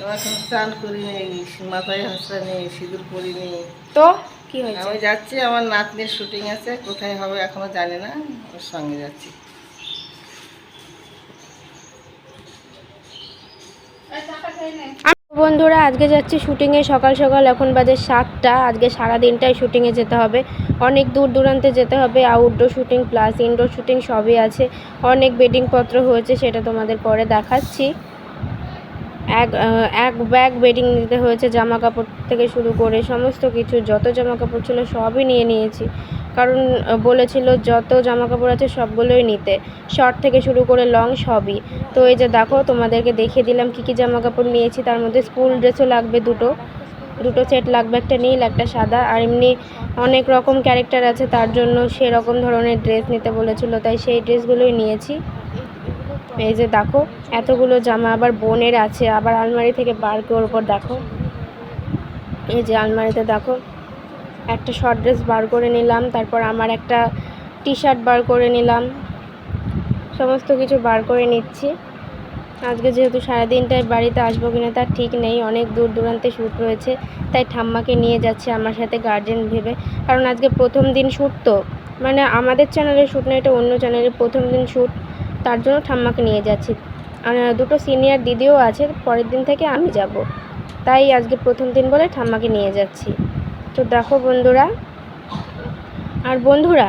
এখন স্নান করিনি মাথায় হাসরা নেই সিঁদুর পরিনি তো কি হয়েছে? আমি যাচ্ছি আমার নাতনির শুটিং আছে কোথায় হবে এখনও জানি না ওর সঙ্গে যাচ্ছি। বন্ধুরা আজকে যাচ্ছি শুটিংয়ে সকাল সকাল এখন বাজে সাতটা আজকে সারা দিনটাই শুটিংয়ে যেতে হবে। অনেক দূর দূরান্তে যেতে হবে outdoor shooting plus indoor shooting সবই আছে। অনেক বেডিংপত্র হয়েছে সেটা তোমাদের পরে দেখাচ্ছি। এক এক ব্যাগ বেডিং নিতে হয়েছে জামা কাপড় থেকে শুরু করে সমস্ত কিছু, যত জামা কাপড় ছিল সবই নিয়ে নিয়েছি। কারণ বলেছিল যত জামা কাপড় আছে সবগুলোই নিতে। শর্ট থেকে শুরু করে লং সবই। তো এই যে দেখো, তোমাদেরকে দেখিয়ে দিলাম কী কী জামা কাপড় নিয়েছি। তার মধ্যে স্কুল ড্রেসও লাগবে দুটো। দুটো সেট লাগবে, একটা নীল, একটা সাদা। আর এমনি অনেক রকম ক্যারেক্টার আছে, তার জন্য সেরকম ধরনের ড্রেস নিতে বলেছিল। তাই সেই ড্রেসগুলোই নিয়েছি। এই যে দেখো, এতগুলো জামা আবার বোনের আছে, আবার আলমারি থেকে বার করে ওপর দেখো। এই যে আলমারিতে দেখো, একটা শর্ট ড্রেস বার করে নিলাম, তারপর আমার একটা টি শার্ট বার করে নিলাম। সমস্ত কিছু বার করে নিচ্ছি। আজকে যেহেতু সারাদিনটাই বাড়িতে আসব কিনা তার ঠিক নেই, অনেক দূর দূরান্তে শ্যুট রয়েছে, তাই ঠাম্মাকে নিয়ে যাচ্ছে আমার সাথে গার্জেন ভেবে। কারণ আজকে প্রথম দিন শ্যুট তো। মানে আমাদের চ্যানেলে শ্যুট না, এটা অন্য চ্যানেলের প্রথম দিন শ্যুট তার জন্য ঠাম্মাকে নিয়ে যাচ্ছি। দুটো সিনিয়র দিদিও আছে, পরের দিন থেকে আমি যাব। তাই আজকে প্রথম দিন বলে ঠাম্মাকে নিয়ে যাচ্ছি। তো দেখো বন্ধুরা, আর বন্ধুরা,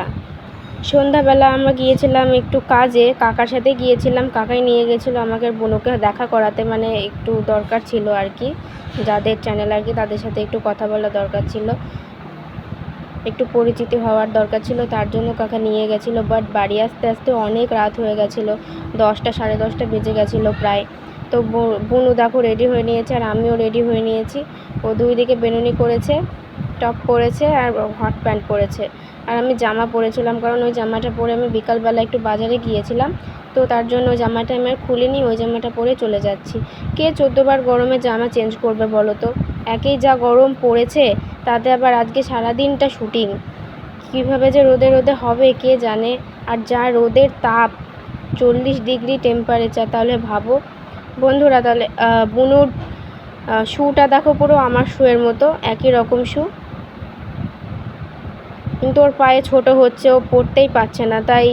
সন্ধ্যাবেলা আমরা গিয়েছিলাম একটু কাজে, কাকার সাথে গিয়েছিলাম, কাকাই নিয়ে গেছিল আমাকে বোনকে দেখা করাতে মানে একটু দরকার ছিল আর কি। যাদের চ্যানেল আর কি, তাদের সাথে একটু কথা বলা দরকার ছিল। একটু পরিচিতি হওয়ার দরকার ছিল, তার জন্য কাকা নিয়ে গেছিল বাট বাড়ি আসতে আসতে অনেক রাত হয়ে গেছিল, দশটা সাড়ে দশটা বেজে গেছিল প্রায়। তো বুনু দেখো রেডি হয়ে নিয়েছে আর আমিও রেডি হয়ে নিয়েছি। ও দুই দিকে বেনুনি করেছে টপ পরেছে আর হট প্যান্ট পরেছে। আর আমি জামা পরেছিলাম, কারণ ওই জামাটা পরে আমি বিকালবেলা একটু বাজারে গিয়েছিলাম। তো তার জন্য ওই জামাটা আমি আর খুলিনি, ওই জামাটা পরে চলে যাচ্ছি। কে চোদ্দোবার গরমে জামা চেঞ্জ করবে বলো তো? একেই যা গরম পড়েছে তাতে আবার আজকে সারা দিনটা শুটিং। কীভাবে যে রোদে রোদে হবে, কে জানে? আর যা রোদের তাপ, চল্লিশ ডিগ্রি টেম্পারেচার তাহলে ভাবো। বন্ধুরা, তাহলে বুনুর শ্যুটা দেখো পুরো আমার শুয়ের মতো, একই রকম শু। কিন্তু ওর পায়ে ছোট হচ্ছে, ও পড়তেই পারছে না। তাই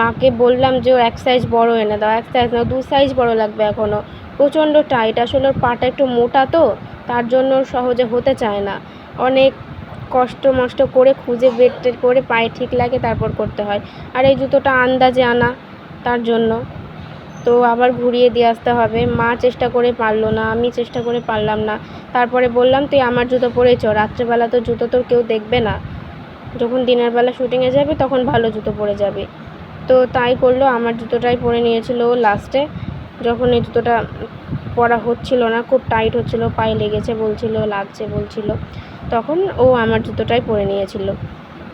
মাকে বললাম যে ও এক সাইজ বড় এনে দাও, এক সাইজ না, দু সাইজ বড় লাগবে এখনও প্রচণ্ড টাইট আসলে ওর পাটা একটু মোটা তো তার জন্য সহজে হতে চায় না। অনেক কষ্ট মষ্ট করে খুঁজে বের করে পায়ে ঠিক লাগে তারপর করতে হয়। আর এই জুতোটা আন্দাজে আনা তার জন্য। তো আবার ঘুরিয়ে দিয়ে আসতে হবে। মা চেষ্টা করে পারল না, আমি চেষ্টা করে পারলাম না। তারপরে বললাম, তুই আমার জুতো পরেই চ রাত্রেবেলা তো জুতো তোর কেউ দেখবে না। যখন দিনের বেলা শুটিংয়ে যাবে, তখন ভালো জুতো পরে যাবে। তো তাই করল, আমার জুতোটাই পরে নিয়েছিল লাস্টে যখন এই জুতোটা পরা হচ্ছিল না, খুব টাইট হচ্ছিল, পায়ে লেগেছে বলছিল, লাগছে বলছিল, তখন ও আমার জুতোটাই পরে নিয়েছিল।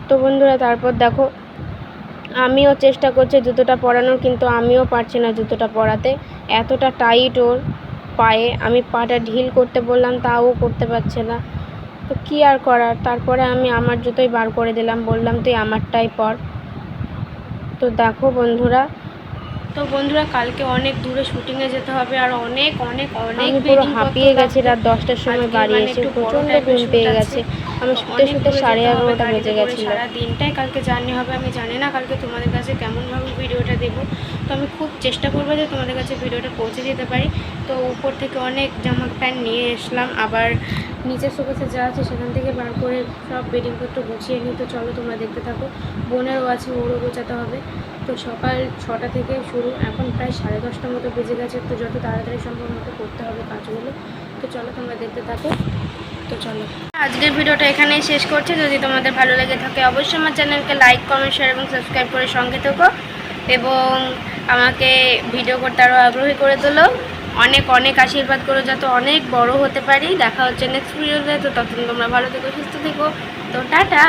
তো বন্ধুরা, তারপর দেখো, আমিও চেষ্টা করছি জুতোটা পরানোর, কিন্তু আমিও পারছি না জুতোটা পরাতে। এতটা টাইট ওর পায়ে, আমি পাটা ঢিল করতে বললাম, তাও করতে পারছে না। তো কী আর করার? তারপরে আমি আমার জুতোই বার করে দিলাম, বললাম, তুই আমারটাই পর। তো দেখো বন্ধুরা তো বন্ধুরা কালকে অনেক দূরে শুটিংয়ে যেতে হবে আর অনেক অনেক অনেক পুরো হাঁপিয়ে গেছে রাত দশটার সময় বাড়ি মানে এসে প্রচণ্ড প্রচণ্ড ঘুম পেয়ে গেছে। আমি তো শুতে শুতে সাড়ে এগারোটা বেজে গেছিল। সারা দিনটাই কালকে জার্নি হবে আমি জানি না কালকে তোমাদের কাছে কেমনভাবে ভিডিওটা দেবো। তো আমি খুব চেষ্টা করব যে তোমাদের কাছে ভিডিওটা পৌঁছে দিতে পারি। তো উপর থেকে অনেক জামা প্যান্ট নিয়ে এসলাম আবার নিচের শোকেসে যা আছে সেখান থেকে বার করে সব বেডিংপত্র গুছিয়ে নিই। তো চলো তোমরা দেখতে থাকো বোনেরও আছে ওরও গোছাতে হবে। তো সকাল ছটা থেকে শুরু এখন প্রায় সাড়ে দশটার মতো বেজে গেছে তো যত তাড়াতাড়ি সম্ভব মতো করতে হবে কাজগুলো। তো চলো তোমরা দেখতে থাকো। তো চলো। আজকের ভিডিওটা এখানেই শেষ করছি। যদি তোমাদের ভালো লেগে থাকে, অবশ্যই আমার চ্যানেলকে লাইক কমেন্ট শেয়ার এবং সাবস্ক্রাইব করে সঙ্গে থেকো এবং আমাকে ভিডিও করতে আরও আগ্রহী করে তোলো। অনেক অনেক আশীর্বাদ করো যত অনেক বড় হতে পারি। দেখা হচ্ছে নেক্সট ভিডিওতে তো ততদিন তোমরা ভালো থেকো, সুস্থ থেকো। তো টাটা!